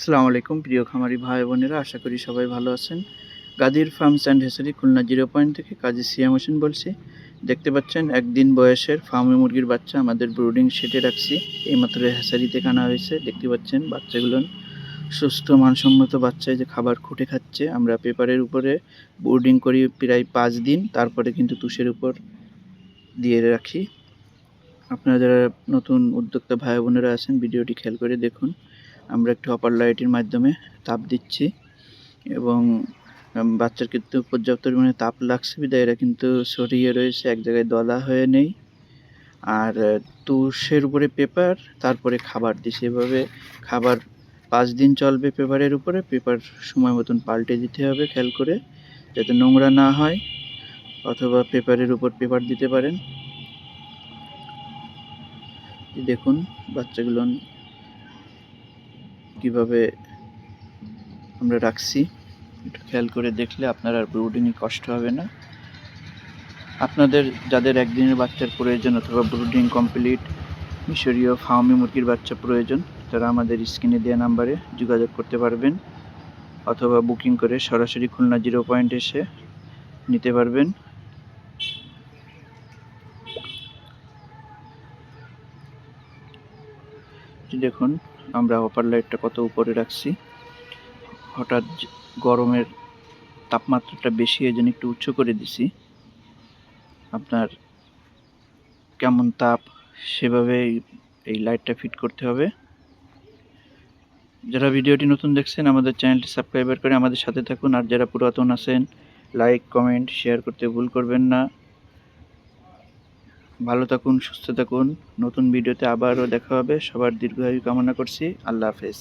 আসসালামু আলাইকুম, প্রিয় খামারি ভাই বোনেরা, আশা করি সবাই ভালো আছেন। গাদির ফার্মস অ্যান্ড হেসারি খুলনা জিরো পয়েন্ট থেকে কাজী সিয়াম হোসেন বলছি। দেখতে পাচ্ছেন, একদিন বয়সের ফার্মে মুরগির বাচ্চা, আমাদের ব্রুডিং শেডে রাখছি। এইমাত্র হেসারি থেকে আনা হয়েছে, দেখতে পাচ্ছেন বাচ্চাগুলো সুস্থ, মানসম্মত বাচ্চায় যে খাবার খুঁটে খাচ্ছে। আমরা পেপারের উপরে বোর্ডিং করি প্রায় পাঁচ দিন, তারপরে কিন্তু তুষের উপর দিয়ে রাখি। আপনারা যারা নতুন উদ্যোক্তা ভাই বোনেরা আছেন, ভিডিওটি খেয়াল করে দেখুন। আমরা একটু অপার লাইটের মাধ্যমে তাপ দিচ্ছি এবং বাচ্চার কিন্তু পর্যাপ্ত পরিমাণে তাপ লাগছে বিদায় এরা কিন্তু সরিয়ে রয়েছে, এক জায়গায় দলা হয়ে নেই। আর তুষের উপরে পেপার তারপরে খাবার দিছে এভাবে খাবার পাঁচ দিন চলবে পেপারের উপরে পেপার সময় মতন পাল্টে দিতে হবে, খেয়াল করে, যাতে নোংরা না হয় অথবা পেপারের উপর পেপার দিতে পারেন। দেখুন, বাচ্চাগুলো কীভাবে আমরা রাখছি, একটু খেয়াল করে দেখলে আপনার আর ব্রুডিংয়ে কষ্ট হবে না। আপনাদের, যাদের একদিনের বাচ্চার প্রয়োজন অথবা ব্রুডিং কমপ্লিট মিশরীয় ফার্মি মুরগির বাচ্চা প্রয়োজন, তারা আমাদের স্ক্রিনে দেওয়া নাম্বারে যোগাযোগ করতে পারবেন অথবা বুকিং করে সরাসরি খুলনা জিরো পয়েন্ট এসে নিতে পারবেন। দেখুন আমরা অপার লাইটটা কত উপরে রাখছি? হঠাৎ গরমের তাপমাত্রাটা বেশি, এই জন্য একটু উচ্চ করে দিছি। আপনার কেমন তাপ সেভাবে এই- এই লাইটটা ফিট করতে হবে। যারা ভিডিওটি নতুন দেখছেন, আমাদের চ্যানেলটি সাবস্ক্রাইবার করে আমাদের সাথে থাকুন। আর যারা পুরাতন আছেন লাইক কমেন্ট শেয়ার করতে ভুল করবেন না। ভালো থাকুন, সুস্থ থাকুন। নতুন ভিডিওতে আবারও দেখা হবে। সবার দীর্ঘায়ু কামনা করছি। আল্লাহ হাফেজ।